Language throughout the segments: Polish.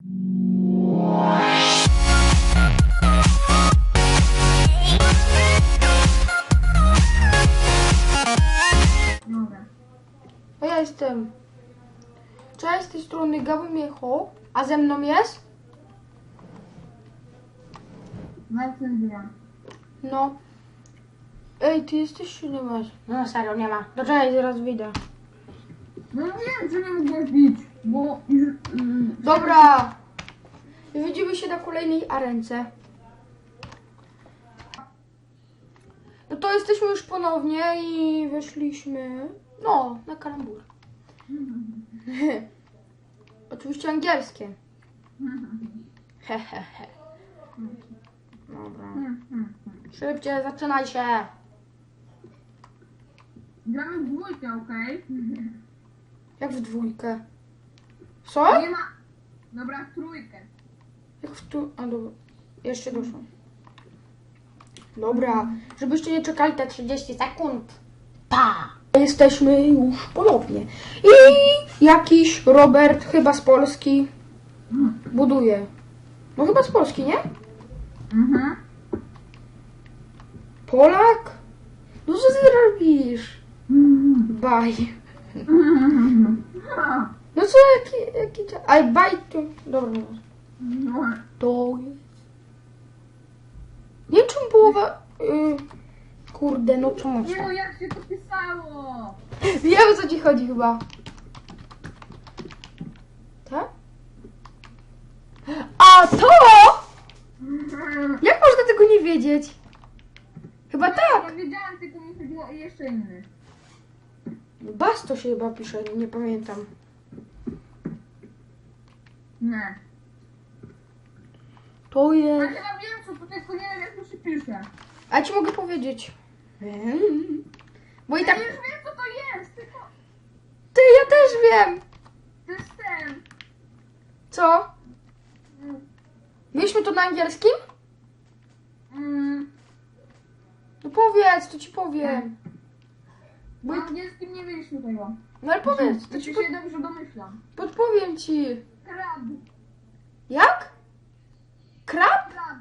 Dobra. A ja jestem. Cześć, z tej strony Gaby Miecho, a ze mną jest? No. Ej, ty jesteś czy nie masz? No serio, nie ma. To czekaj, zaraz wyjdę. No wiem, że nie mogę bić, bo... Dobra. Widzimy się na kolejnej arence. No to jesteśmy już ponownie i weszliśmy, no, na kalambur. Oczywiście angielskie. Hehehe. Dobra. Szybciej, zaczynaj się. Gramy w dwójkę, okej? Jak w dwójkę. Co? Nie ma... Dobra, w trójkę. Jak w tu... A dobra. Jeszcze doszło. Dobra. Żebyście nie czekali te 30 sekund. Pa! Jesteśmy już ponownie. I jakiś Robert, chyba z Polski, buduje. No chyba z Polski, nie? Mhm. Polak? No co ty robisz? Baj. No co, jaki... jaki... cza- Aj, baj to... Dobra. No. To jest. Nie wiem, czemu połowa. Y, kurde, no czemu? Nie no, jak się to pisało? Wiem o co ci chodzi chyba. Tak? A to! Jak można tego nie wiedzieć? Chyba tak. Ja wiedziałam, tylko mi chodziło o jeszcze inny. Bas to się chyba pisze, nie pamiętam. Nie. To Ja jest. chyba wiem, co to tylko nie wiem, jak to się pisze. A ja ci mogę powiedzieć. Bo i Ja tak. już wiem, co to jest, tylko Ty, ja też wiem. to jest ten. Co? Mieliśmy to na angielskim? Mm, No powiedz, to ci powiem. bo angielskim nie mieliśmy tego. No ale powiedz, to ci pod... się dobrze domyślam. podpowiem ci. Krab. Jak? Krab? Krab.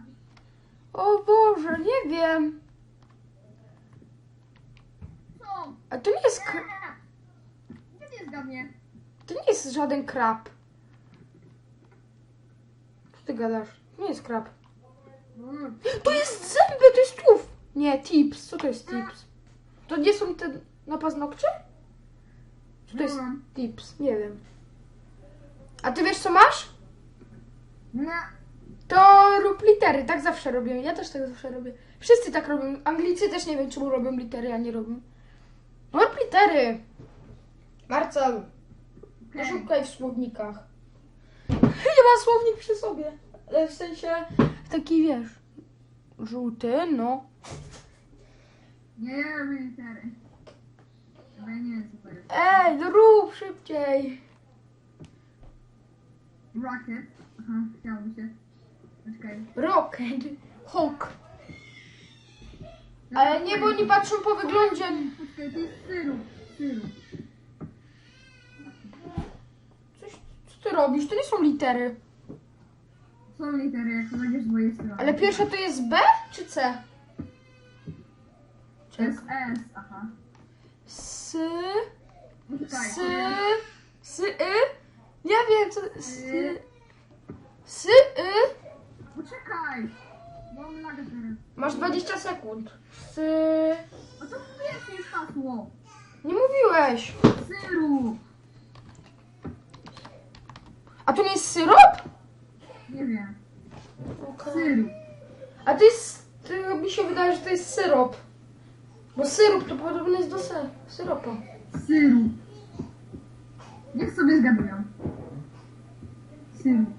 O Boże, nie wiem. Co? A to nie jest kr... Nie, nie zgadnie. to nie jest żaden krab. Co ty gadasz? Nie jest krab. Mm. To jest zęby, to jest tłów. Nie, tips. Co to jest tips? To nie są te na paznokcie? Co to jest tips? Nie wiem. A ty wiesz co masz? Nie. To rób litery, tak zawsze robię. Ja też tak zawsze robię. Wszyscy tak robią. Anglicy też nie wiem, czemu robią litery, a nie robią. No rób litery. Marcel, Okej. szukaj w słownikach. Nie ma słownik przy sobie. Ale w sensie taki wiesz. Żółty, no. Nie, robię litery. Ej, no rób szybciej. Rocket. Aha, chciałoby się. Poczekaj. Rocket. Hawk. Ale nie, bo oni patrzą po wyglądzie. Poczekaj, to jest syrup. Syrup. Coś, co ty robisz? To nie są litery. Są litery, jak to będziesz z mojej strony. Ale pierwsza to jest B czy C? To jest S, aha. S, Poczekaj. S, S, Y? Nie wiem co. S, S, Y? Poczekaj. Mam lagę teraz. Masz 20 sekund. S. A to mówiłeś już hasło. Nie mówiłeś. Syrup. A to nie jest syrop? Nie wiem. Syrup. A to jest. To mi się wydaje, że to jest syrop. Bo syrop to podobny jest do se, syropa. Syrup. Niech sobie zgadują. Syrup.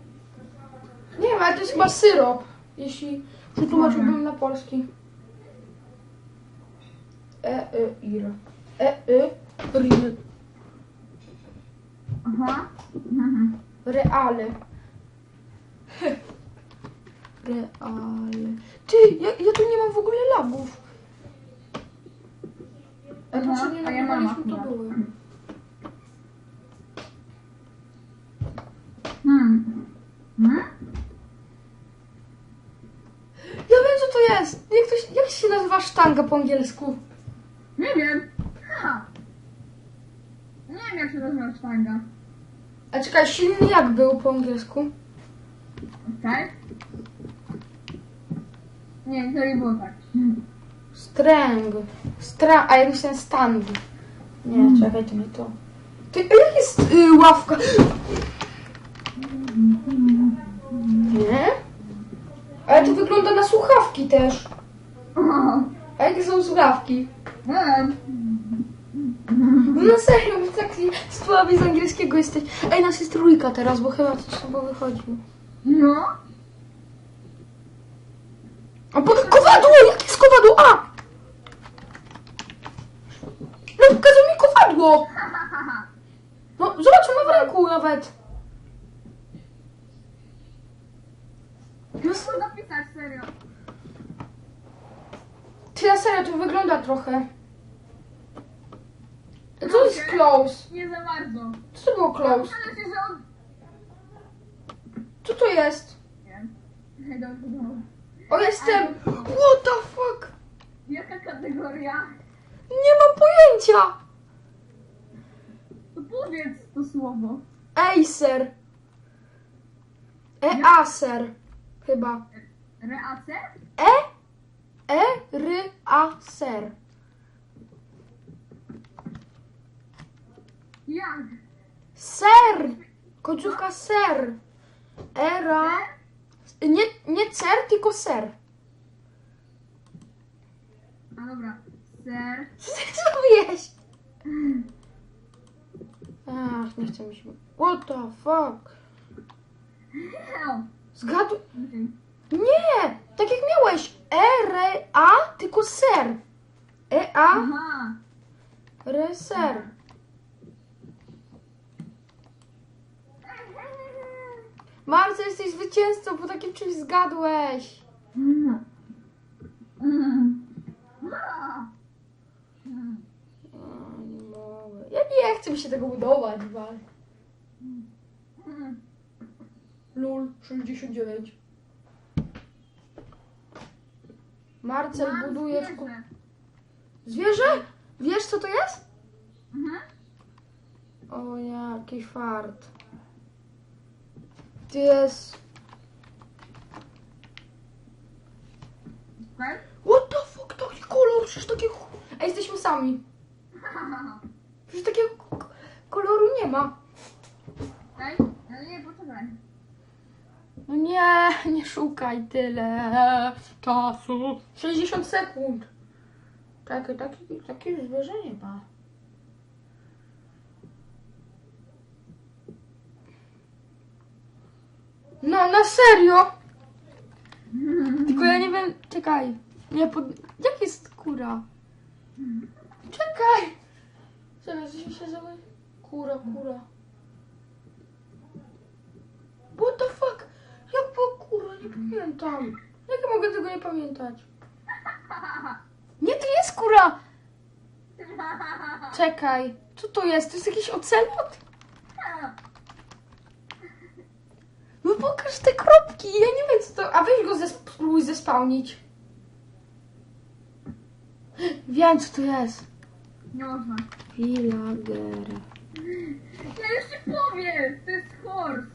Nie wiem, ale to jest chyba syrop. Jeśli przetłumaczyłbym na polski. E, y, ir. E, y, ril. Aha. Mhm. Reale. Reale. Ty, ja, ja tu nie mam w ogóle lagów. A to, nie ja mam nagrywaliśmy, to były. Hmm. Ja wiem co to jest. Jak, to się, jak się nazywa sztanga po angielsku? Nie wiem. Ha. Nie wiem jak się nazywa sztanga. A czekaj, silny jak był po angielsku? Okej? Nie, to nie było tak. Stręg. Stra... A ja myślałem stand. Nie, czekaj, to nie to. Ty, jak jest y, ławka? Nie? Ale to wygląda na słuchawki też. A jakie są słuchawki? wiem. No serio, wy taki słaby z angielskiego jesteś. Ej, nas jest trójka teraz, bo chyba to słabo wychodził. No. A po... Kowadło! Jakie jest kowadło? A! No, pokazał mi kowadło! No, zobacz, ma w ręku nawet. Już to napisać, serio. Ty, na serio, to wygląda trochę. Co jest close? Nie za bardzo. Co to było close? Okaże się, że on... Co to jest? Nie wiem. Dobrze, dobrze. O, jestem... What the fuck? Jaka kategoria? Nie mam pojęcia. To powiedz to słowo. Acer. E-Acer. Chyba. Reacer? E? E? Ry? A? Ser. Jak? Ser. Końcówka ser. Era. Nie, nie cer, tylko ser. A dobra. Ser. Co ty zrobiłeś? Ach, nie chcę mi się... What the fuck? Hell. Zgadł... Okej. Nie! Tak jak miałeś. E, re, a, tylko ser. E, a, Aha. re, ser. Marce, jesteś zwycięzcą, bo takim czymś zgadłeś. Mm. Mm. Ah. Mm. Ja nie chcę mi się tego budować, wal. Mm. Lul 69. Marcel Mam buduje w... zwierzę. ku- Zwierzę? Wiesz co to jest? Mhm. O, jaki fart. To jest... What the fuck, taki kolor, przecież takiego... Ej, jesteśmy sami. Przecież takiego k- koloru nie ma. Okej. Ale nie, poczekaj. No nie, nie szukaj tyle czasu. 60 sekund. Czekaj, taki, takie zwierzę nie ma. No, na serio? Tylko ja nie wiem, czekaj. Nie, pod... Jak jest kura? Czekaj! Zaraz się się zały... Kura, kura. What the fuck? Jak była kura? Nie pamiętam. Jak ja mogę tego nie pamiętać? Nie, to jest kura! Czekaj. Co to jest? To jest jakiś ocelot? No pokaż te kropki. Ja nie wiem co to... A weź go zes... spróbuj zespałnić. Wiem co to jest. Nie można. Villager. Ja już ci powiem. To jest horse.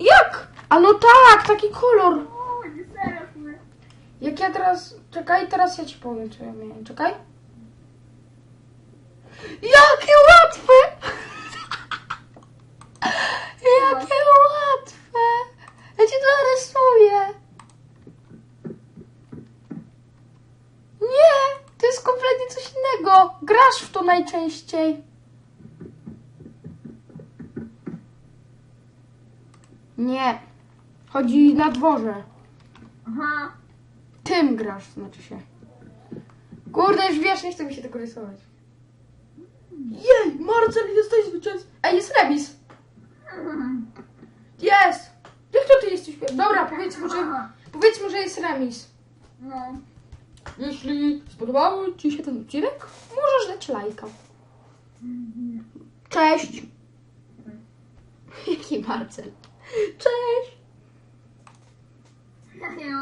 Jak? A no tak, taki kolor. O, nie serio. Jak ja teraz... Czekaj, teraz ja ci powiem, co ja miałem. Czekaj. Jakie łatwe! Jakie łatwe! Ja ci to narysuję. Nie, to jest kompletnie coś innego. Grasz w to najczęściej. Nie. Chodzi na dworze. Aha. Tym grasz, znaczy się. Kurde, już wiesz, nie chce mi się tego rysować. Jej, Marcel, jesteś zwycięzcą. Ej, jest remis. Jest. Jak to ty jesteś? Dobra, powiedzmy, że, powiedzmy, że jest remis. No. Jeśli spodobał Ci się ten odcinek, możesz dać lajka. Cześć. Jaki Marcel? Cześć! 안녕하세요.